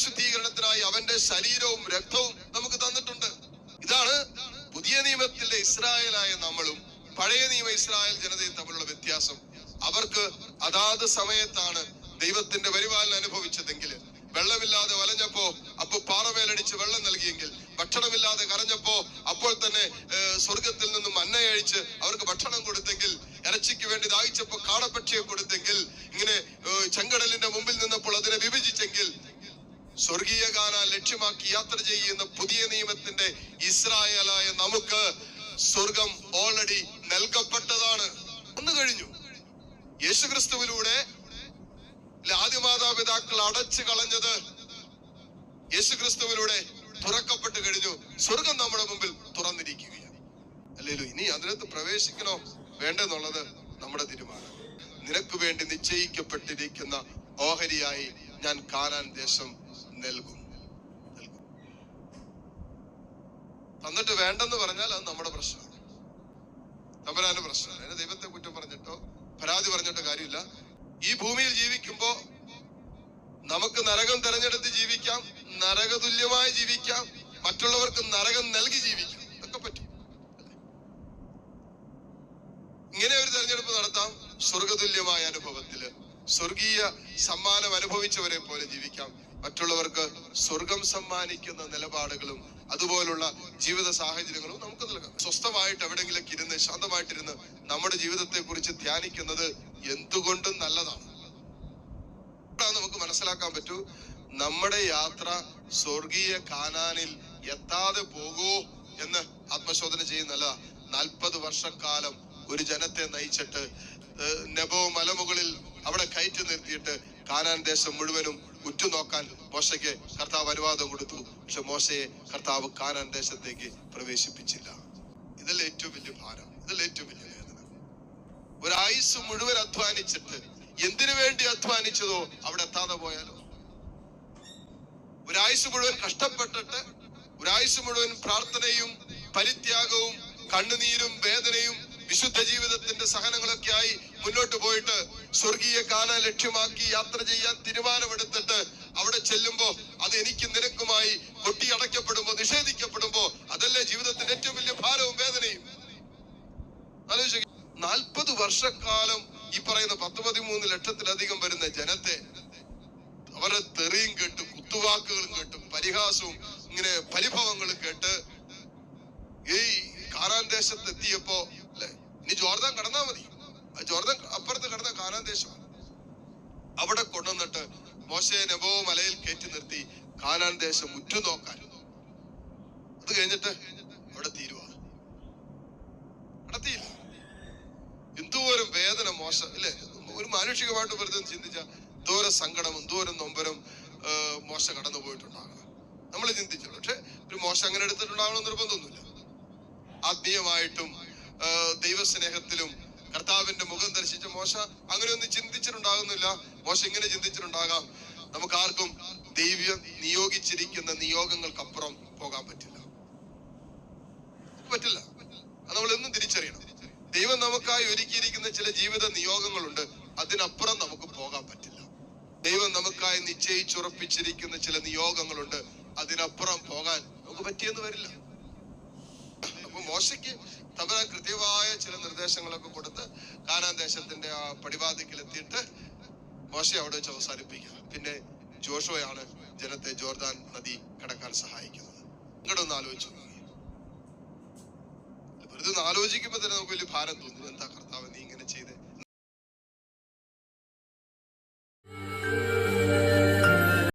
വിശുദ്ധീകരണത്തിനായി അവന്റെ ശരീരവും രക്തവും നമുക്ക് തന്നിട്ടുണ്ട്. ഇതാണ് പുതിയ നിയമത്തിലെ ഇസ്രായേലായ നമ്മളും പഴയ നിയമ ഇസ്രായേൽ ജനതയും തമ്മിലുള്ള വ്യത്യാസം. അവർക്ക് അതാത് സമയത്താണ് ദൈവത്തിന്റെ പരിപാലനം അനുഭവിച്ചതെങ്കിൽ വെള്ളമില്ലാതെ വലഞ്ഞപ്പോ അപ്പൊ പാറമേലടിച്ച് വെള്ളം നൽകിയെങ്കിൽ ഭക്ഷണമില്ലാതെ കരഞ്ഞപ്പോ അപ്പോൾ തന്നെ സ്വർഗത്തിൽ നിന്നും മന്നയഴിച്ച് അവർക്ക് ഭക്ഷണം കൊടുത്തെങ്കിൽ ഇറച്ചിക്ക് വേണ്ടി ദാഹിച്ചപ്പോ കാടപ്പക്ഷിയെ കൊടുത്തെങ്കിൽ ഇങ്ങനെ ചെങ്കടലിന്റെ മുമ്പിൽ നിന്നപ്പോൾ സ്വർഗീയ ഗാന ലക്ഷ്യമാക്കി യാത്ര ചെയ്യുന്ന പുതിയ നിയമത്തിന്റെ ഇസ്രായേലായ നമുക്ക് സ്വർഗം ഓൾറെഡി നൽകപ്പെട്ടതാണ്. ഒന്ന് കഴിഞ്ഞു. യേശുക്രിസ്തുവിലൂടെ ആദ്യ മാതാപിതാക്കൾ അടച്ചു കളഞ്ഞത് യേശുക്രിസ്തുവിലൂടെ തുറക്കപ്പെട്ട് കഴിഞ്ഞു. സ്വർഗം നമ്മുടെ മുമ്പിൽ തുറന്നിരിക്കുകയാണ്. അല്ലല്ലോ ഇനി അതിനകത്ത് പ്രവേശിക്കണോ? വേണ്ടെന്നുള്ളത് നമ്മുടെ തീരുമാനം. നിനക്ക് വേണ്ടി നിശ്ചയിക്കപ്പെട്ടിരിക്കുന്ന ഓഹരിയായി ഞാൻ കാനാൻ ദേശം നൽകും. നൽകും തന്നിട്ട് വേണ്ടെന്ന് പറഞ്ഞാൽ അത് നമ്മുടെ പ്രശ്നമാണ്. തമ്പരാന്റെ പ്രശ്നമാണ്. അതിന് ദൈവത്തെ കുറ്റം പറഞ്ഞിട്ടോ പരാതി പറഞ്ഞിട്ടോ കാര്യമില്ല. ഈ ഭൂമിയിൽ ജീവിക്കുമ്പോ നമുക്ക് നരകം തെരഞ്ഞെടുത്ത് ജീവിക്കാം നരകതുല്യമായി ജീവിക്കാം മറ്റുള്ളവർക്ക് നരകം നൽകി ജീവിക്കാം. ഇതൊക്കെ പറ്റും. ഇങ്ങനെ ഒരു തെരഞ്ഞെടുപ്പ് നടത്താം സ്വർഗതുല്യമായ അനുഭവത്തിൽ. സ്വർഗീയ സമ്മാനം അനുഭവിച്ചവരെ പോലെ ജീവിക്കാം. മറ്റുള്ളവർക്ക് സ്വർഗം സമ്മാനിക്കുന്ന നിലപാടുകളും അതുപോലുള്ള ജീവിത സാഹചര്യങ്ങളും നമുക്ക് നൽകാം. സ്വസ്ഥമായിട്ട് എവിടെയെങ്കിലൊക്കെ ഇരുന്ന് ശാന്തമായിട്ടിരുന്ന് നമ്മുടെ ജീവിതത്തെ കുറിച്ച് ധ്യാനിക്കുന്നത് എന്തുകൊണ്ടും നല്ലതാണ്. നമുക്ക് മനസ്സിലാക്കാൻ പറ്റൂ. നമ്മുടെ യാത്ര സ്വർഗീയ കാനാനിൽ എത്താതെ പോകൂ എന്ന് ആത്മശോധന ചെയ്യുന്നല്ല. നാൽപ്പത് വർഷക്കാലം ഒരു ജനത്തെ നയിച്ചിട്ട് നെബോ മലമുകളിൽ അവിടെ കയറ്റി നിർത്തിയിട്ട് കാനാൻ ദേശം മുഴുവനും ഉറ്റുനോക്കാൻ മോശയ്ക്ക് കർത്താവ് അനുവാദം കൊടുത്തു. പക്ഷെ മോശയെ കർത്താവ് കാനാൻ ദേശത്തേക്ക് പ്രവേശിപ്പിച്ചില്ല. ഇതല്ല ഏറ്റവും വലിയ ഭാരം. ഇതല്ല ഏറ്റവും വലിയ വേദന. ഒരു ഒരായുസ് മുഴുവൻ അധ്വാനിച്ചിട്ട് എന്തിനു വേണ്ടി അധ്വാനിച്ചതോ അവിടെ എത്താതെ പോയാലോ? ഒരായുസ് മുഴുവൻ കഷ്ടപ്പെട്ടിട്ട് ഒരായുസ് മുഴുവൻ പ്രാർത്ഥനയും പരിത്യാഗവും കണ്ണുനീരും വേദനയും വിശുദ്ധ ജീവിതത്തിന്റെ സഹനങ്ങളൊക്കെ ആയി മുന്നോട്ട് പോയിട്ട് സ്വർഗീയ കാന ലക്ഷ്യമാക്കി യാത്ര ചെയ്യാൻ തീരുമാനമെടുത്തിട്ട് അവിടെ ചെല്ലുമ്പോ അത് എനിക്ക് നിരക്കുമായി കൊട്ടിയടയ്ക്കപ്പെടുമ്പോ നിഷേധിക്കപ്പെടുമ്പോ അതല്ലേ ജീവിതത്തിന്റെ ഏറ്റവും വലിയ ഭാരവും വേദനയും? നാൽപ്പത് വർഷക്കാലം ഈ പറയുന്ന പത്ത് പതിമൂന്ന് ലക്ഷത്തിലധികം വരുന്ന ജനത്തെ അവരുടെ തെറിയും കേട്ട് കുത്തുവാക്കുകളും കേട്ടും പരിഹാസവും ഇങ്ങനെ പരിഭവങ്ങളും കേട്ട് ഈ കാനാൻ ദേശത്ത് ഇനി ജോർദാൻ കടന്നാ മതി. ജോർദാൻ അപ്പുറത്ത് കടന്ന കാനാൻ ദേശമാണ് അവിടെ കൊണ്ടുവന്നിട്ട് മോശയെ നെബോ മലയിൽ കയറ്റി നിർത്തി കാനാൻ ദേശം ഉറ്റുനോക്കാൻ. അത് കഴിഞ്ഞിട്ട് അവിടെ തീരുവ. നടത്തിയില്ല. എന്തോരം വേദന മോശം അല്ലേ ഒരു മാനുഷികമായിട്ട് വെറുതെ ചിന്തിച്ച എന്തോരം സങ്കടം എന്തോരം നൊമ്പരം മോശ കടന്നു പോയിട്ടുണ്ടാകണം. നമ്മൾ ചിന്തിച്ചു പക്ഷെ ഒരു മോശം അങ്ങനെ എടുത്തിട്ടുണ്ടാകണം നിർബന്ധമൊന്നുമില്ല. ആത്മീയമായിട്ടും ദൈവസ്നേഹത്തിലും കർത്താവിന്റെ മുഖം ദർശിച്ച മോശ അങ്ങനെ ഒന്നും ചിന്തിച്ചിട്ടുണ്ടാകുന്നില്ല. മോശ ഇങ്ങനെ ചിന്തിച്ചിട്ടുണ്ടാകാം. നമുക്ക് ആർക്കും ദൈവം നിയോഗിച്ചിരിക്കുന്ന നിയോഗങ്ങൾക്കപ്പുറം പോകാൻ പറ്റില്ല. പറ്റില്ല. അത് നമ്മൾ എന്നും തിരിച്ചറിയണം. ദൈവം നമുക്കായി ഒരുക്കിയിരിക്കുന്ന ചില ജീവിത നിയോഗങ്ങളുണ്ട്. അതിനപ്പുറം നമുക്ക് പോകാൻ പറ്റില്ല. ദൈവം നമുക്കായി നിശ്ചയിച്ചുറപ്പിച്ചിരിക്കുന്ന ചില നിയോഗങ്ങളുണ്ട്. അതിനപ്പുറം പോകാൻ നമുക്ക് പറ്റിയെന്ന് വരില്ല. മോശയ്ക്ക് തമ്പരാൻ കൃത്യമായ ചില നിർദ്ദേശങ്ങളൊക്കെ കൊടുത്ത് കാനാൻ ദേശത്തിന്റെ ആ പടിവാദിക്കൽ എത്തിയിട്ട് മോശ അവിടെ വെച്ച് അവസാനിപ്പിക്കുക. പിന്നെ ജോഷോയാണ് ജനത്തെ ജോർദാൻ നദി കടക്കാൻ സഹായിക്കുന്നത്. ഇങ്ങോട്ടൊന്ന് ആലോചിച്ചു. വെറുതെ ഒന്ന് തന്നെ നമുക്ക് വലിയ ഭാരം തോന്നും. എന്താ